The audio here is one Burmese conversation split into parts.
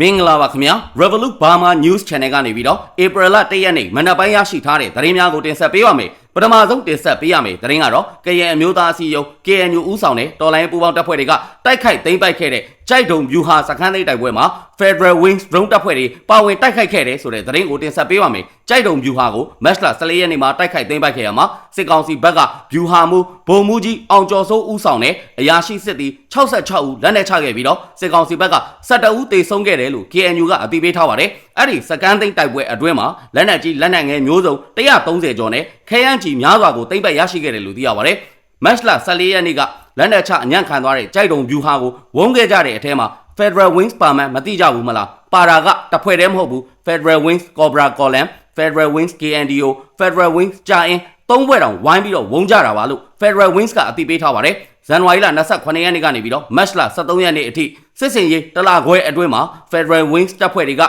မင်္ဂလာပါခင်ဗျာ Revolut Burma News Channel ကနေပြီးတော့ April လ1ရက်နေ့မနက်ပိုင်းရရှိထားတဲ့သတင်းများကိုတင်ဆက်ပေးပါမယ် ပထမဆုံးတင်ဆက်ပေးရမယ်သတင်းကတော့ KN အမျိုးသားအစည်းအရုံး KNU ဦးဆောင်တဲ့တော်လိုင်းပူပေါင်းတပ်ဖွဲ့တွေကတိုက်ခိုက်သိမ်းပိုက်ခဲ့တဲ့ကြိုက်တုံဗျူဟာစခန်းသိမ်းတိုက်ပွဲမှာ Federal Wings Drone တပ်ဖွဲ့တွေပါဝင်တိုက်ခိုက်ခဲ့တဲ့ဆိုတဲ့သတင်းကိုတင်ဆက်ပေးပါမယ်ကြိုက်တုံဗျူဟာကို Match လ14ရက်နေ့မှာတိုက်ခိုက်သိမ်းပိုက်ခဲ့ရမှာစစ်ကောင်စီဘက်ကဗျူဟာမူဗိုလ်မှူးကြီးအောင်ကျော်စိုးဦးဆောင်တဲ့အရာရှိစစ်သည်66ဦးလက်နက်ချခဲ့ပြီးတော့စစ်ကောင်စီဘက်က17ဦးတေဆုံးခဲ့တယ်လို့ KNU ကအသိပေးထားပါတယ်အဲ့ဒီစကန်သိန်းတိုက်ပွဲအတွင်းမှာလက်နက်ကြီးလက်နက်ငယ်မျိုးစုံ130ကျော်နဲ့ ခဲယမ်းကြီးများစွာကိုသိမ်းပိုက်ရရှိခဲ့တယ်လို့သိရပါတယ်မတ်လ14ရက်နေ့ကလက်နက်ချအညံ့ခံသွားတဲ့ကြိုက်တုံဗျူဟာကိုဝုန်းခဲ့ကြတဲ့အထဲမှာ Federal Wings ပါမှန်မသိကြဘူးမလားပါတာကတဖွဲ့တည်းမဟုတ်ဘူး Federal Wings Cobra Column Federal Wings KNDO Federal Wings ကြာအင်းသုံးဘွဲ့တောင်ဝိုင်းပြီးတော့ဝုန်းကြတာပါလို့ Federal Wings ကအသိပေးထားပါတယ်ဇန်နဝါရီလ28ရက်နေ့ကနေပြီးတော့ March လ23ရက်နေ့အထိစစ်စင်ရေးတလခွဲအတွင်းမှာ Federal Wings တပ်ဖွဲ့တွေက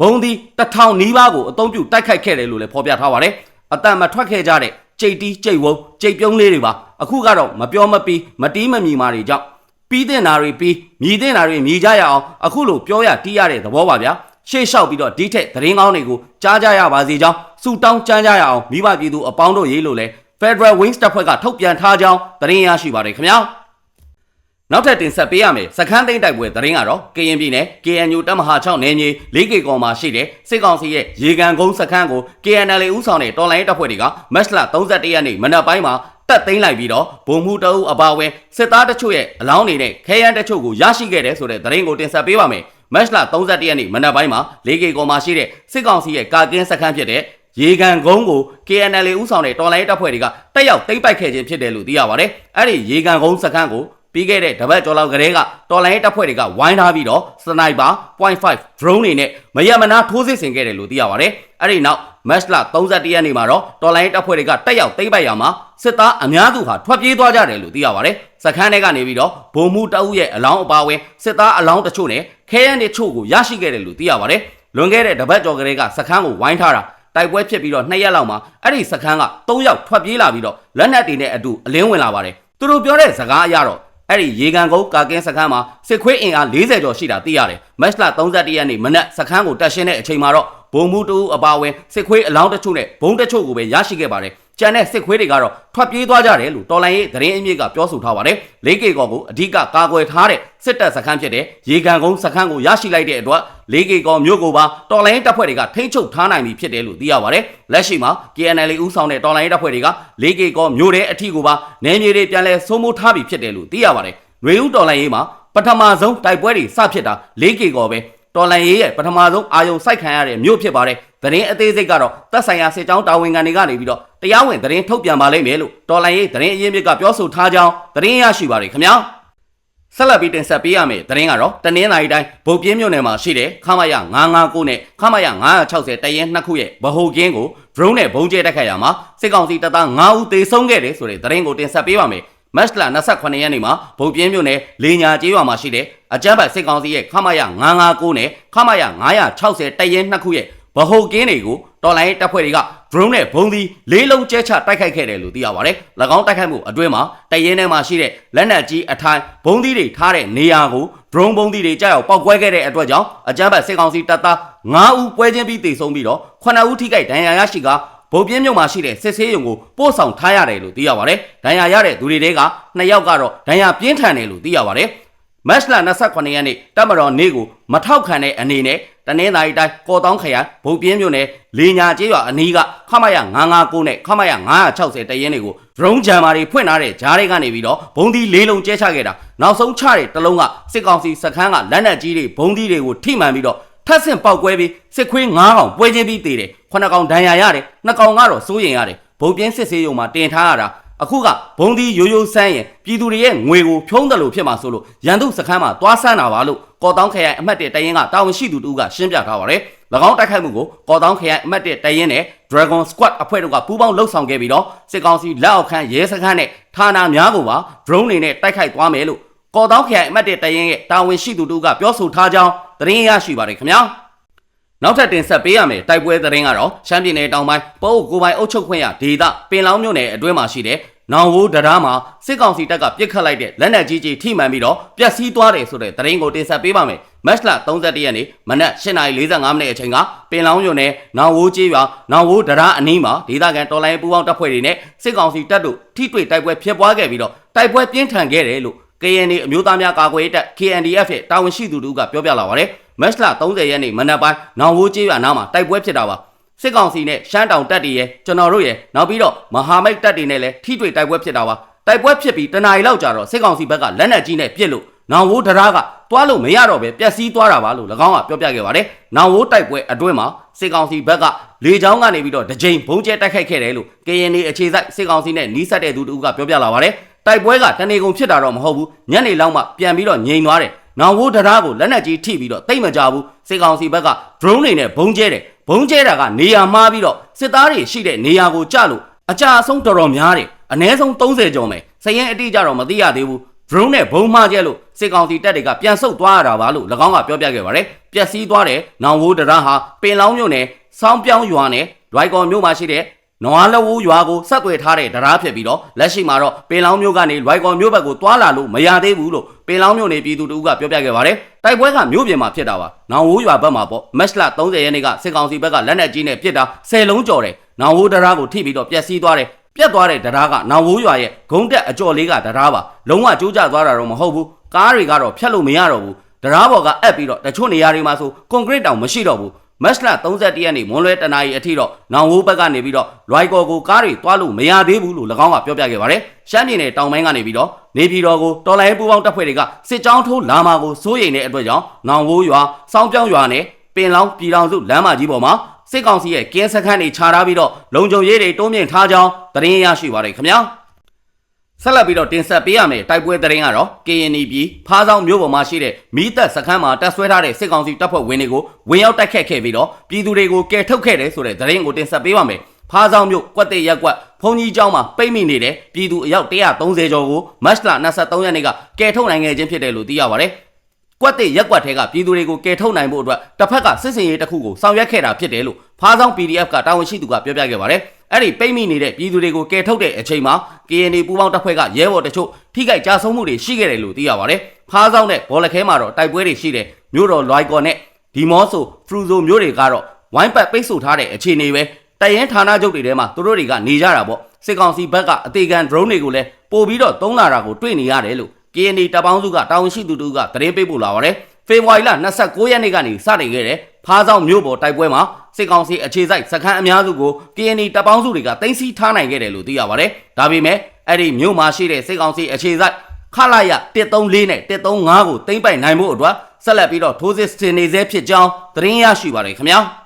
ဘုံဒီတစ်ထောင်နီးပါးကိုအသုံးပြုတိုက်ခိုက်ခဲ့တယ်လို့လည်းဖော်ပြထားပါတယ် အတန်မထွက်ခဲ့ကြတဲ့ကြိတ်တီးကြိတ်ဝုံကြိတ်ပြုံးလေးတွေပါအခုကတော့မပြောမပီးမတီးမမီမာတွေကြောင့်ပြီးတဲ့နာတွေပြီးမြည်တဲ့နာတွေမြည်ကြရအောင်အခုလိုပြောရတီးရတဲ့သဘောပါဗျာရှေ့လျှောက်ပြီးတော့ဒီထက်သတင်းကောင်းတွေကိုကြားကြရပါစေကြောင်းစူတောင်းကြမ်းကြရအောင်မိဘပြည်သူအပေါင်းတို့ရေးလို့လဲ Federal Wings တပ်ဖွဲ့ကထုတ်ပြန်ထားကြောင်းသတင်းရရှိပါတယ်ခင်ဗျာ နောက်ထပ်တင်ဆက်ပေးရမယ်စခန်းသိမ်းတိုက်ပွဲသတင်းကတော့ကရင်ပြည်နယ် KNU တပ်မဟာ6နယ်မြေ 4K ကော်မှာရှိတဲ့စစ်ကောင်စီရဲ့ရေကန်ကုန်းစခန်းကို KNL ဦးဆောင်တဲ့တော်လိုင်းတပ်ဖွဲ့တွေကမတ်လ31ရက်နေ့မနက်ပိုင်းမှာတက်သိမ်းလိုက်ပြီးတော့ဗုံမှုတအုပ်အပါအဝင်စစ်သားတချို့ရဲ့အလောင်းတွေနဲ့ခဲယမ်းတချို့ကိုရရှိခဲ့တယ်ဆိုတဲ့သတင်းကိုတင်ဆက်ပေးပါမယ်မတ်လ31ရက်နေ့မနက်ပိုင်းမှာ 4K ကော်မှာရှိတဲ့စစ်ကောင်စီရဲ့ကာကင်းစခန်းဖြစ်တဲ့ရေကန်ကုန်းကို KNL ဦးဆောင်တဲ့တော်လိုင်းတပ်ဖွဲ့တွေကတက်ရောက်သိမ်းပိုက်ခဲ့ခြင်းဖြစ်တယ်လို့သိရပါတယ်အဲ့ဒီရေကန်ကုန်းစခန်းကို ပြီးခဲ့တဲ့တပတ်ကျော်လောက်ကလေးကတော်လိုင်းတပ်ဖွဲ့တွေကဝိုင်းထားပြီးတော့စနိုက်ပါ .5 drone တွေနဲ့မရမနာထိုးစစ်ဆင်ခဲ့တယ်လို့သိရပါတယ်။အဲ့ဒီနောက်မတ်လ31ရက်နေ့မှာတော့တော်လိုင်းတပ်ဖွဲ့တွေကတက်ရောက်သိမ်းပိုက်ရမှာစစ်သားအများစုဟာထွက်ပြေးသွားကြတယ်လို့သိရပါတယ်။စခန်းထဲကနေပြီးတော့ဗိုလ်မှူးတအုပ်ရဲ့အလောင်းအပါဝင်စစ်သားအလောင်းတချို့နဲ့ခဲယမ်းတွေချို့ကိုရရှိခဲ့တယ်လို့သိရပါတယ်။လွန်ခဲ့တဲ့တပတ်ကျော်ကလေးကစခန်းကိုဝိုင်းထားတာတိုက်ပွဲဖြစ်ပြီးတော့နှစ်ရက်လောက်မှာအဲ့ဒီစခန်းက၃ယောက်ထွက်ပြေးလာပြီးတော့လက်နက်တွေနဲ့အတူအလင်းဝင်လာပါတယ်။သူတို့ပြောတဲ့စကားအရတော့ အဲ့ဒီရေကန်ကုန်းကာကင်းစခန်းမှာစစ်ခွေးအင်အား40ကျော်ရှိတာသိရတယ်။မတ်လ31ရက်နေ့မနက်စခန်းကိုတက်ရှင်းတဲ့အချိန်မှာတော့ဘုံမှုတူအပါဝင်စစ်ခွေးအလောင်းတချို့နဲ့ဘုံတချို့ကိုပဲရရှိခဲ့ပါတယ်။ ကျန်တဲ့စစ်ခွေးတွေကတော့ထွက်ပြေးသွားကြတယ်လို့တော်လိုင်းရေးသတင်းအမြင့်ကပြောဆိုထားပါတယ်။လေးကေကော်ကိုအဓိကကာကွယ်ထားတဲ့စစ်တပ်စခန်းဖြစ်တဲ့ရေကန်ကုန်းစခန်းကိုရရှိလိုက်တဲ့အတွက်လေးကေကော်မြို့ကိုပါတော်လိုင်းတပ်ဖွဲ့တွေကထိန်းချုပ်ထားနိုင်ပြီဖြစ်တယ်လို့သိရပါတယ်။လက်ရှိမှာ KNL ဦးဆောင်တဲ့တော်လိုင်းတပ်ဖွဲ့တွေကလေးကေကော်မြို့ထဲအထိကိုပါနယ်မြေတွေပြန်လည်စိုးမိုးထားပြီဖြစ်တယ်လို့သိရပါတယ်။နွေဦးတော်လိုင်းရေးမှာပထမဆုံးတိုက်ပွဲတွေစဖြစ်တာ 4K ကောပဲတော်လန်ရေးရဲ့ပထမဆုံးအာယုံစိုက်ခံရတဲ့မြို့ဖြစ်ပါတယ်။ သတင်းအသေးစိတ်ကတော့သက်ဆိုင်ရာစစ်ကြောင်းတာဝန်ခံတွေကနေပြီးတော့တရားဝင်သတင်းထုတ်ပြန်ပါလိမ့်မယ်လို့တော်လန်ရေးသတင်းအရင်းမြစ်ကပြောဆိုထားကြောင်းသတင်းရရှိပါတယ်ခင်ဗျာ။ဆက်လက်ပြီးတင်ဆက်ပေးရမယ်သတင်းကတော့တနင်္လာရီတိုင်းဗုတ်ပြင်းမြို့နယ်မှာရှိတဲ့ခမရ959နဲ့ခမရ960တရင်နှစ်ခုရဲ့ဗဟိုကင်းကို drone နဲ့ဘုံကျဲတက်ခတ်ရမှာစစ်ကောင်စီတပ်သား9ဦးသေဆုံးခဲ့တယ်ဆိုတဲ့သတင်းကိုတင်ဆက်ပေးပါမယ်။မတ်လ28ရက်နေ့မှာဗုတ်ပြင်းမြို့နယ်လေညာကျေးရွာမှာရှိတဲ့အကြမ်းဖက်စစ်ကောင်စီရဲ့ခမရ959နဲ့ခမရ960တရင်နှစ်ခုရဲ့ ဗဟိုကင်းတွေကိုတော်လိုင်းတပ်ဖွဲ့တွေက drone နဲ့ဘုံသီးလေးလုံးကျဲချတိုက်ခိုက်ခဲ့တယ်လို့သိရပါတယ်။၎င်းတိုက်ခိုက်မှုအတွင်းမှာတရင်ထဲမှာရှိတဲ့လက်နက်ကြီးအထိုင်ဘုံသီးတွေထားတဲ့နေရာကို drone ဘုံသီးတွေကြောက်ရောက်ပောက်ကွဲခဲ့တဲ့အတွက်ကြောင့်အကြမ်းဖက်စစ်ကောင်စီတပ်သား9ဦးပွဲချင်းပြီးတေဆုံးပြီးတော့9ဦးထိခိုက်ဒဏ်ရာရရှိကဗုတ်ပြင်းမြုံမှာရှိတဲ့စစ်ဆေးရုံကိုပို့ဆောင်ထားရတယ်လို့သိရပါတယ်။ဒဏ်ရာရတဲ့သူတွေတဲကနှစ်ယောက်ကတော့ဒဏ်ရာပြင်းထန်တယ်လို့သိရပါတယ်။ မတ်လ28ရက်နေ့တပ်မတော်နေ့ကိုမထောက်ခံတဲ့အနေနဲ့တနင်္သာရီတိုင်းကော်တောင်းခရိုင်ဘုံပြင်းမြို့နယ်လေညာကျေးရွာအနီးကခမရ959နဲ့ခမရ960တရင်တွေကိုဒရုန်းဂျမ်မာတွေဖွင့်ထားတဲ့ဂျားတွေကနေပြီးတော့ဘုံဒီလေးလုံးကျဲချခဲ့တာနောက်ဆုံးချတဲ့တလုံးကစစ်ကောင်စီစခန်းကလက်နက်ကြီးတွေဘုံဒီတွေကိုထိမှန်ပြီးတော့ထပ်ဆင့်ပေါက်ကွဲပြီးစစ်ခွေး9ကောင်ပွဲချင်းပြီးတည်တယ်9ကောင်ဒဏ်ရာရတယ်2ကောင်ကတော့စိုးရင်ရတယ်ဘုံပြင်းစစ်ဆေးရုံမှာတင်ထားရတာ အခုကဘုံဒီရိုးရိုးဆန်းရင်ပြည်သူတွေရဲ့ငွေကိုဖြုံးတယ်လို့ဖြစ်မှာဆိုလို့ရန်သူစခန်းမှာသွားဆန်းတာပါလို့ကော်တောင်းခရိုင်အမှတ်1တရင်ကတာဝန်ရှိသူတူကရှင်းပြထားပါတယ်၎င်းတိုက်ခိုက်မှုကိုကော်တောင်းခရိုင်အမှတ်1တရင်နဲ့ Dragon Squad အဖွဲ့တို့ကပူးပေါင်းလှုပ်ဆောင်ခဲ့ပြီးတော့စစ်ကောင်စီလက်အောက်ခံရဲစခန်းနဲ့ဌာနများကိုပါ drone တွေနဲ့တိုက်ခိုက်သွားမယ်လို့ကော်တောင်းခရိုင်အမှတ်1တရင်ရဲ့တာဝန်ရှိသူတူကပြောဆိုထားကြောင်းသတင်းရရှိပါတယ်ခင်ဗျာ နောက်ထပ်တင်ဆက်ပေးရမယ်တိုက်ပွဲသတင်းကတော့ရှမ်းပြည်နယ်တောင်ပိုင်းပို့ကိုပိုင်အုပ်ချုပ်ခွင့်ရဒေသပင်လောင်းမြို့နယ်အတွင်းမှာရှိတဲ့နောင်ဝိုးတရားမှာစစ်ကောင်စီတပ်ကပြစ်ခတ်လိုက်တဲ့လက်နက်ကြီးကြီးထိမှန်ပြီးတော့ပျက်စီးသွားတယ်ဆိုတဲ့သတင်းကိုတင်ဆက်ပေးပါမယ်မတ်လ31ရက်နေ့မနက်8:45မိနစ်အချိန်ကပင်လောင်းညွန့်နယ်နောင်ဝိုးကျေးရွာနောင်ဝိုးတရားအနီးမှာဒေသခံတော်လိုင်းပူးပေါင်းတပ်ဖွဲ့တွေနဲ့စစ်ကောင်စီတပ်တို့ထိတွေ့တိုက်ပွဲဖြစ်ပွားခဲ့ပြီးတော့တိုက်ပွဲပြင်းထန်ခဲ့တယ်လို့ KNA အမျိုးသားများကာကွယ်ရေးတပ် KNDF ရဲ့တာဝန်ရှိသူတို့ကပြောပြလာပါတယ် မတ်လ30ရက်နေ့မနက်ပိုင်းနောင်ဝိုးကျေးရွာနားမှာတိုက်ပွဲဖြစ်တာပါစစ်ကောင်စီနဲ့ရှမ်းတောင်တပ်တွေရဲ့ကျွန်တော်တို့ရဲ့နောက်ပြီးတော့မဟာမိတ်တပ်တွေနဲ့လည်းထိတွေ့တိုက်ပွဲဖြစ်တာပါတိုက်ပွဲဖြစ်ပြီးတနအီလောက်ကြာတော့စစ်ကောင်စီဘက်ကလက်နက်ကြီးနဲ့ပစ်လို့နောင်ဝိုးဒရာကတွားလို့မရတော့ပဲပျက်စီးသွားတာပါလို့၎င်းကပြောပြခဲ့ပါတယ်နောင်ဝိုးတိုက်ပွဲအတွင်းမှာစစ်ကောင်စီဘက်ကလေကြောင်းကနေပြီးတော့တစ်ကြိမ်ဘုံကျဲတိုက်ခိုက်ခဲ့တယ်လို့ KNA အခြေစိုက်စစ်ကောင်စီနဲ့နီးစပ်တဲ့သူတို့ကပြောပြလာပါတယ်တိုက်ပွဲကတနေကုန်ဖြစ်တာတော့မဟုတ်ဘူးညနေလောက်မှပြန်ပြီးတော့ငြိမ်သွားတယ် နောင်ဝိုးဒရာကိုလက်နက်ကြီးထိပြီးတော့တိတ်မကြဘူးစစ်ကောင်စီဘက်က drone တွေနဲ့ဘုံကျဲတယ်ဘုံကျဲတာကနေရာမှားပြီးတော့စစ်သားတွေရှိတဲ့နေရာကိုကြလို့အကြအဆုံးတော်တော်များတယ်အ ਨੇ ဆုံး30ကျော်မယ်စရင်အတိအကျတော့မသိရသေးဘူး drone နဲ့ဘုံမှားကျဲလို့စစ်ကောင်စီတပ်တွေကပြန်ဆုတ်သွားရတာပါလို့၎င်းကပြောပြခဲ့ပါတယ်ပျက်စီးသွားတဲ့နောင်ဝိုးဒရာဟာပင်လောင်းမြို့နယ်စောင်းပြောင်းရွာနယ်လွိုက်ကော်မြို့မှာရှိတဲ့ နွားလဝူးရွာကိုဆက်သွယ်ထားတဲ့တရားဖြစ်ပြီးတော့လက်ရှိမှာတော့ပင်လောင်းမြို့ကနေလွိုက်ကော်မြို့ဘက်ကိုတွာလာလို့မရသေးဘူးလို့ပင်လောင်းမြို့နယ်ပြည်သူတို့ကပြောပြခဲ့ပါတယ်တိုက်ပွဲကမြို့ပြင်မှာဖြစ်တာပါနောင်ဝိုးရွာဘက်မှာပေါ့မက်စလာ30ရက်နေ့ကစစ်ကောင်စီဘက်ကလက်နက်ကြီးနဲ့ပစ်တာ10လုံးကျော်တယ်နောင်ဝိုးတရားကိုထိပြီးတော့ပျက်စီးသွားတယ်ပြတ်သွားတဲ့တရားကနောင်ဝိုးရွာရဲ့ဂုံတက်အကျော်လေးကတရားပါလုံးဝကျိုးကျသွားတာတော့မဟုတ်ဘူးကားတွေကတော့ဖြတ်လို့မရတော့ဘူးတရားပေါ်ကအပ်ပြီးတော့တချို့နေရာတွေမှာဆိုကွန်ကရစ်တောင်မရှိတော့ဘူး မက်စလာ31ရက်နေ့မွန်လွဲတနာရီအထိတော့နောင်ဝိုးဘက်ကနေပြီးတော့လွိုက်ကော်ကိုကားတွေတွားလို့မရသေးဘူးလို့၎င်းကပြောပြခဲ့ပါတယ်ရှမ်းပြည်နယ်တောင်ပိုင်းကနေပြီးတော့နေပြည်တော်ကိုတော်လိုင်းပူပေါင်းတပ်ဖွဲ့တွေကစစ်ကြောင်းထိုးလာမှာကိုစိုးရိမ်တဲ့အတွက်ကြောင့်နောင်ဝိုးရွာစောင်းပြောင်းရွာနဲ့ပင်လောင်းပြည်တော်စုလမ်းမကြီးပေါ်မှာစစ်ကောင်စီရဲ့ကင်းစခန်းတွေခြားထားပြီးတော့လုံခြုံရေးတွေတိုးမြင့်ထားကြောင်းသတင်းရရှိပါတယ်ခင်ဗျာ ဆက်လက်ပြီးတော့တင်ဆက်ပေးရမယ်တိုက်ပွဲသတင်းကတော့ KNY ပြည်ဖားဆောင်မြို့ပေါ်မှာရှိတဲ့မိသက်စခန်းမှာတပ်ဆွဲထားတဲ့စစ်ကောင်စီတပ်ဖွဲ့ဝင်တွေကိုဝင်ရောက်တိုက်ခတ်ခဲ့ပြီးတော့ပြည်သူတွေကိုကယ်ထုတ်ခဲ့တယ်ဆိုတဲ့သတင်းကိုတင်ဆက်ပေးပါမယ်ဖားဆောင်မြို့ကွက်တဲ့ရက်ကွက်ဖုန်ကြီးကျောင်းမှာပိတ်မိနေတဲ့ပြည်သူအယောက်130ကျော်ကိုမတ်လ23ရက်နေ့ကကယ်ထုတ်နိုင်ခဲ့ခြင်းဖြစ်တယ်လို့သိရပါတယ် ကွက်တဲ့ရက်ကွက်ထဲကပြည်သူတွေကိုကယ်ထုတ်နိုင်ဖို့အတွက်တစ်ဖက်ကစစ်စင်ရေးတစ်ခုကိုဆောင်ရွက်ခဲ့တာဖြစ်တယ်လို့ဖားဆောင် PDF ကတာဝန်ရှိသူကပြောပြခဲ့ပါတယ်အဲ့ဒီပိတ်မိနေတဲ့ပြည်သူတွေကိုကယ်ထုတ်တဲ့အချိန်မှာ KND ပူးပေါင်းတပ်ဖွဲ့ကရဲဘော်တချို့ထိခိုက်ကြဆုံးမှုတွေရှိခဲ့တယ်လို့သိရပါတယ်။ဖားဆောင်နဲ့ဘောလခဲမှာတော့တိုက်ပွဲတွေရှိတယ်။မြို့တော်လွိုက်ကော်နဲ့ဒီမော့ဆိုဖရူဇိုမြို့တွေကတော့ဝိုင်းပတ်ပိတ်ဆို့ထားတဲ့အခြေအနေပဲ။တရင်ဌာနချုပ်တွေထဲမှာသူတို့တွေကနေကြတာပေါ့။စစ်ကောင်စီဘက်ကအသေးခံ drone တွေကိုလည်းပို့ပြီးတော့သုံးလာတာကိုတွေ့နေရတယ်လို့ KND တပ်ပေါင်းစုကတာဝန်ရှိသူတို့ကသတင်းပေးပို့လာပါတယ်။ဖေဖော်ဝါရီလ29ရက်နေ့ကနေစတင်ခဲ့တဲ့ဖားဆောင်မြို့ပေါ်တိုက်ပွဲမှာစစ်ကောင်စီအခြေစိုက်စခန်းအများစုကို KND တပ်ပေါင်းစုတွေကတင်စီထားနိုင်ခဲ့တယ်လို့သိရပါတယ်။ဒါပေမဲ့အဲ့ဒီမြို့မှာရှိတဲ့စစ်ကောင်စီအခြေစိုက်ခလာရ134နဲ့135ကိုတင်ပိုက်နိုင်ဖို့အတွက်ဆက်လက်ပြီးတော့ထိုးစစ်ဆင်နေဆဲဖြစ်ကြောင်းသတင်းရရှိပါတယ်ခင်ဗျာ။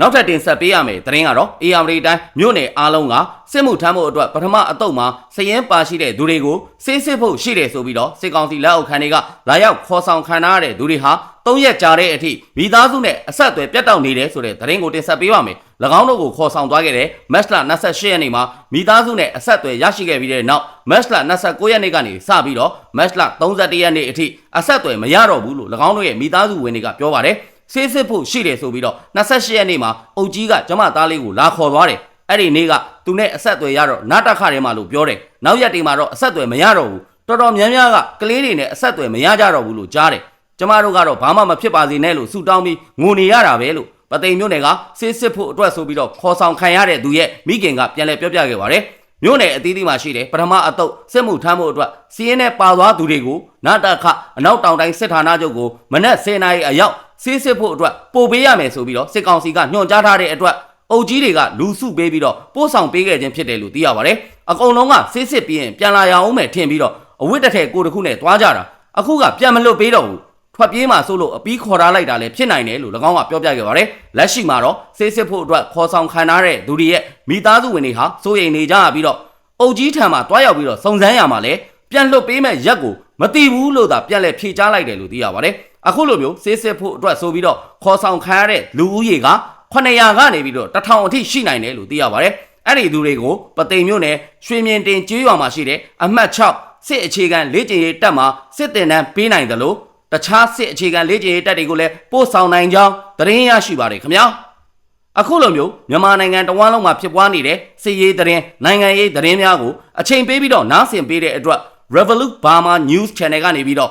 နောက်ထပ်တင်ဆက်ပေးရမယ်သတင်းကတော့ AR တိုင်းမြို့နယ်အားလုံးကစစ်မှုထမ်းဖို့အတွက်ပထမအတုပ်မှာစရင်ပါရှိတဲ့သူတွေကိုစစ်စစ်ဖို့ရှိတယ်ဆိုပြီးတော့စစ်ကောင်စီလက်အောက်ခံတွေကလာရောက်ခေါ်ဆောင်ခံရတဲ့သူတွေဟာ၃ရက်ကြာတဲ့အထိမိသားစုနဲ့အဆက်အသွယ်ပြတ်တောက်နေတယ်ဆိုတဲ့သတင်းကိုတင်ဆက်ပေးပါမယ်။၎င်းတို့ကိုခေါ်ဆောင်သွားခဲ့တဲ့မက်စလာ28ရက်နေ့မှာမိသားစုနဲ့အဆက်အသွယ်ရရှိခဲ့ပြီးတဲ့နောက်မက်စလာ29ရက်နေ့ကနေစပြီးတော့မက်စလာ31ရက်နေ့အထိအဆက်အသွယ်မရတော့ဘူးလို့၎င်းတို့ရဲ့မိသားစုဝင်တွေကပြောပါတယ်။ ဆေးစစ်ဖို့ရှိတယ်ဆိုပြီးတော့28ရက်နေ့မှာအုတ်ကြီးကကျမသားလေးကိုလာခေါ်သွားတယ်အဲ့ဒီနေ့ကသူနဲ့အဆက်အသွယ်ရတော့နာတခထဲမှာလို့ပြောတယ်နောက်ရက်တွေမှာတော့အဆက်အသွယ်မရတော့ဘူးတော်တော်များများကကလေးတွေနဲ့အဆက်အသွယ်မရကြတော့ဘူးလို့ကြားတယ်ကျမတို့ကတော့ဘာမှမဖြစ်ပါစေနဲ့လို့ဆူတောင်းပြီးငိုနေရတာပဲလို့ပသိမ်မျိုးနယ်ကဆေးစစ်ဖို့အတွက်ဆိုပြီးတော့ခေါ်ဆောင်ခံရတဲ့သူရဲ့မိခင်ကပြန်လဲပြောပြခဲ့ပါတယ်မြို့နယ်အသီးသီးမှာရှိတယ်ပထမအတုပ်စစ်မှုထမ်းဖို့အတွက်စီးရင်နဲ့ပါသွားသူတွေကိုနာတခအနောက်တောင်တိုင်းစစ်ဌာနချုပ်ကိုမနက်10:00နာရီအရောက် ဆေးစစ်ဖို့အတွက်ပို့ပေးရမယ်ဆိုပြီးတော့စစ်ကောင်စီကညွှန်ကြားထားတဲ့အတွက်အုပ်ကြီးတွေကလူစုပေးပြီးတော့ပို့ဆောင်ပေးခဲ့ခြင်းဖြစ်တယ်လို့သိရပါတယ်။အကုန်လုံးကဆေးစစ်ပြီးရင်ပြန်လာရအောင်မယ်ထင်ပြီးတော့အဝတ်တစ်ထည်ကိုတစ်ခုနဲ့သွားကြတာအခုကပြန်မလွတ်ပေးတော့ဘူးထွက်ပြေးမှာဆိုလို့အပီးခေါ်ထားလိုက်တာလည်းဖြစ်နိုင်တယ်လို့၎င်းကပြောပြခဲ့ပါတယ်။လက်ရှိမှာတော့ဆေးစစ်ဖို့အတွက်ခေါ်ဆောင်ခံထားတဲ့သူတွေရဲ့မိသားစုဝင်တွေဟာစိုးရိမ်နေကြပြီးတော့အုပ်ကြီးထံမှာတွားရောက်ပြီးတော့စုံစမ်းရမှာလဲပြန်လွတ်ပေးမဲ့ရက်ကိုမတိဘူးလို့သာပြန်လဲဖြေချလိုက်တယ်လို့သိရပါတယ်။ အခုလိုမျိုးဆေးစစ်ဖို့အတွက်ဆိုပြီးတော့ခေါ်ဆောင်ခံရတဲ့လူဦးရေက900ကနေပြီးတော့1000အထိရှိနိုင်တယ်လို့သိရပါတယ်။အဲ့ဒီသူတွေကိုပသိမ်မြို့နယ်ရွှေမြင်တင်ကျေးရွာမှာရှိတဲ့အမှတ်6စစ်အခြေခံလေ့ကျင့်ရေးတပ်မှာစစ်တင်တန်းပေးနိုင်တယ်လို့တခြားစစ်အခြေခံလေ့ကျင့်ရေးတပ်တွေကိုလည်းပို့ဆောင်နိုင်ကြောင်းသတင်းရရှိပါတယ်ခင်ဗျာ။အခုလိုမျိုးမြန်မာနိုင်ငံတဝန်းလုံးမှာဖြစ်ပွားနေတဲ့စစ်ရေးသတင်းနိုင်ငံရေးသတင်းများကိုအချိန်ပေးပြီးတော့နားဆင်ပေးတဲ့အတွက် Revolut Burma News Channel ကနေပြီးတော့